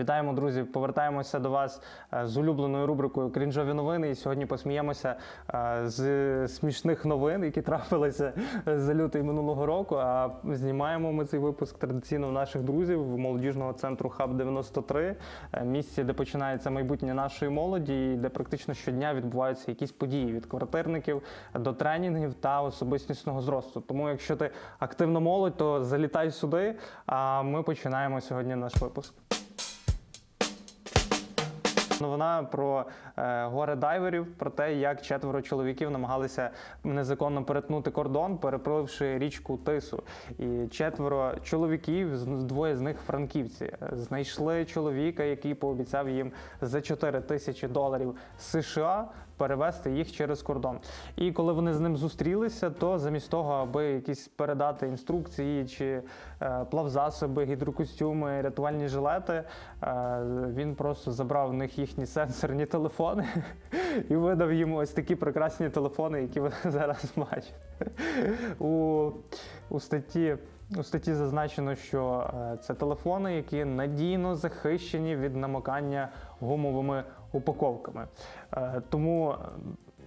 Вітаємо, друзі! Повертаємося до вас е, з улюбленою рубрикою Крінжові новини. І сьогодні посміємося е, з смішних новин, які трапилися за лютий минулого року. А знімаємо ми цей випуск традиційно в наших друзів молодіжного центру Хаб 93 е, місці, де починається майбутнє нашої молоді, і де практично щодня відбуваються якісь події від квартирників до тренінгів та особистісного зросту. Тому, якщо ти активна молодь, то залітай сюди. А ми починаємо сьогодні наш випуск. Новина про е, горе дайверів, про те, як четверо чоловіків намагалися незаконно перетнути кордон, перепливши річку Тису. І четверо чоловіків, двоє з них франківці, е, знайшли чоловіка, який пообіцяв їм за 4 тисячі доларів США перевести їх через кордон. І коли вони з ним зустрілися, то замість того, аби якісь передати інструкції чи е, плавзасоби, гідрокостюми, рятувальні жилети, е, він просто забрав в них їхні сенсорні телефони і видав їм ось такі прекрасні телефони, які ви зараз бачите. У, у статті. У статті зазначено, що е, це телефони, які надійно захищені від намокання гумовими упаковками. Е, Тому е,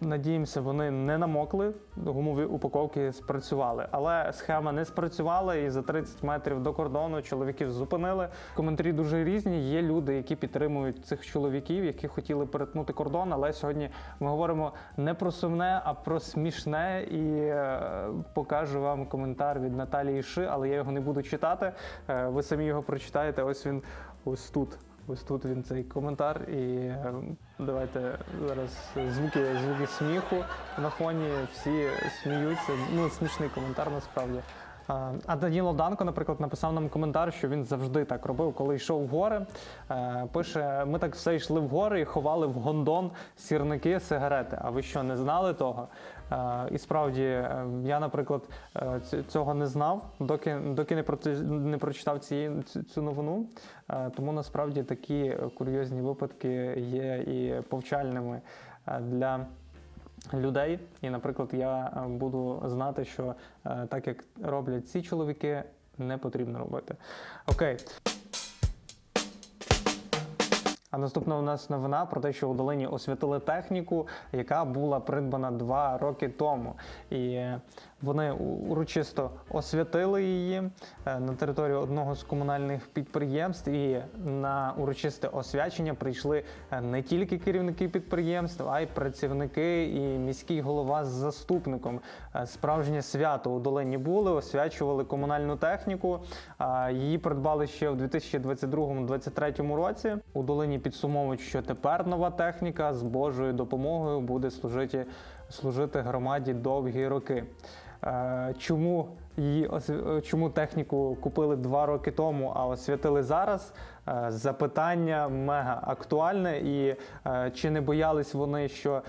надіємося, вони не намокли, гумові упаковки спрацювали. Але схема не спрацювала, і за 30 метрів до кордону чоловіків зупинили. Коментарі дуже різні. Є люди, які підтримують цих чоловіків, які хотіли перетнути кордон. Але сьогодні ми говоримо не про сумне, а про смішне. І е, покажу вам коментар від Наталії Ши, але я його не буду читати. Ви самі його прочитаєте. Ось він ось тут. Ось тут він цей коментар, і е, давайте зараз звуки, звуки сміху на фоні. Всі сміються. Ну, смішний коментар насправді. А а Даніло Данко, наприклад, написав нам коментар, що він завжди так робив, коли йшов в гори. Е, Пише: ми так все йшли в гори і ховали в гондон сірники, сигарети. А ви що, не знали того? Е, І справді, е, я, наприклад, е, цього не знав, доки, доки не, проти, не прочитав ці, цю- новину. Е, Тому насправді такі курйозні випадки є і повчальними е, для людей. І, наприклад, я е, буду знати, що е, так як роблять ці чоловіки, не потрібно робити. Окей. А наступна у нас новина про те, що у долині освятили техніку, яка була придбана два роки тому. І е, вони урочисто освятили її е, на території одного з комунальних підприємств. І на урочисте освячення прийшли е, не тільки керівники підприємств, а й працівники і міський голова з заступником. Е, Справжнє свято у долині були, освячували комунальну техніку. Її придбали ще в 2022-2023 році. У долині підсумовують, що тепер нова техніка з Божою допомогою буде служити, служити громаді довгі роки. Е, Чому її е, чому техніку купили два роки тому, а освятили зараз? Е, Запитання мега актуальне, і е, чи не боялись вони, що,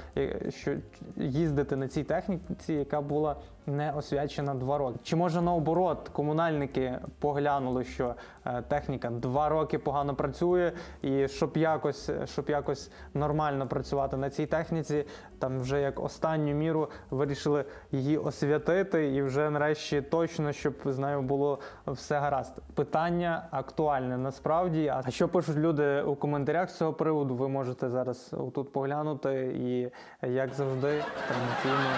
що їздити на цій техніці, яка була не освячена два роки? Чи може наоборот комунальники поглянули, що техніка два роки погано працює, і щоб якось, щоб якось нормально працювати на цій техніці, там вже як останню міру вирішили її освятити, і вже нарешті точно, щоб з нею було все гаразд. Питання актуальне насправді. А що пишуть люди у коментарях з цього приводу? Ви можете зараз тут поглянути, і як завжди, традиційно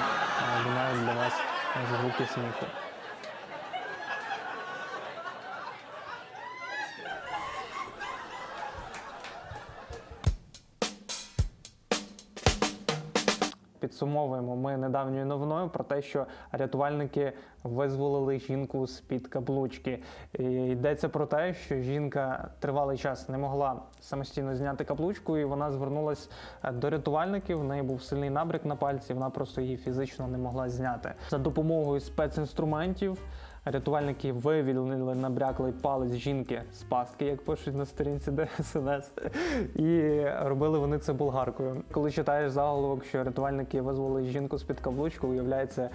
е, для вас звуки сміху. Підсумовуємо ми недавньою новиною про те, що рятувальники визволили жінку з під каблучки. І йдеться про те, що жінка тривалий час не могла самостійно зняти каблучку, і вона звернулася до рятувальників. В неї був сильний набрик на пальці, вона просто її фізично не могла зняти. За допомогою спецінструментів рятувальники вивільнили набряклий палець жінки з пастки, як пишуть на сторінці ДСНС. І робили вони це болгаркою. Коли читаєш заголовок, що рятувальники визвали жінку з-під каблучку, уявляється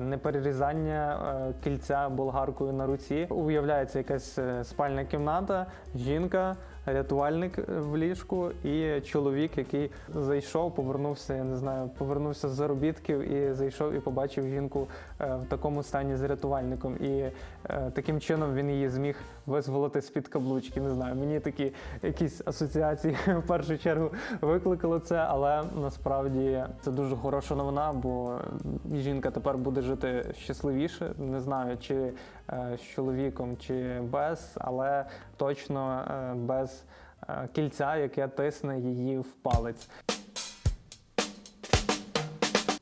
неперерізання не перерізання е, кільця болгаркою на руці. Уявляється якась е, спальна кімната, жінка рятувальник в ліжку і чоловік, який зайшов, повернувся, я не знаю, повернувся з заробітків і зайшов і побачив жінку е, в такому стані з рятувальником. І е, таким чином він її зміг визволити з-під каблучки. Не знаю, мені такі якісь асоціації в першу чергу викликало це, але насправді це дуже хороша новина, бо жінка тепер буде жити щасливіше. Не знаю, чи е, з чоловіком, чи без, але точно е, без е, кільця, яке тисне її в палець.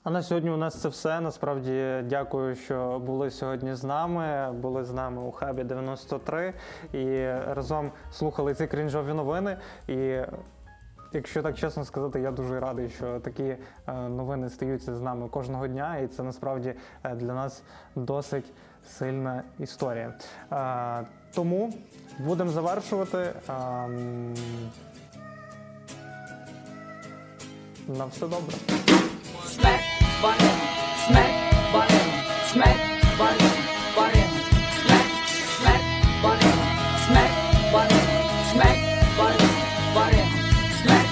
А на сьогодні у нас це все. Насправді дякую, що були сьогодні з нами. Були з нами у хабі 93 і разом слухали ці крінжові новини. І якщо так чесно сказати, я дуже радий, що такі е, новини стаються з нами кожного дня, і це насправді е, для нас досить сильна історія. Е, Тому будемо завершувати. На все добре.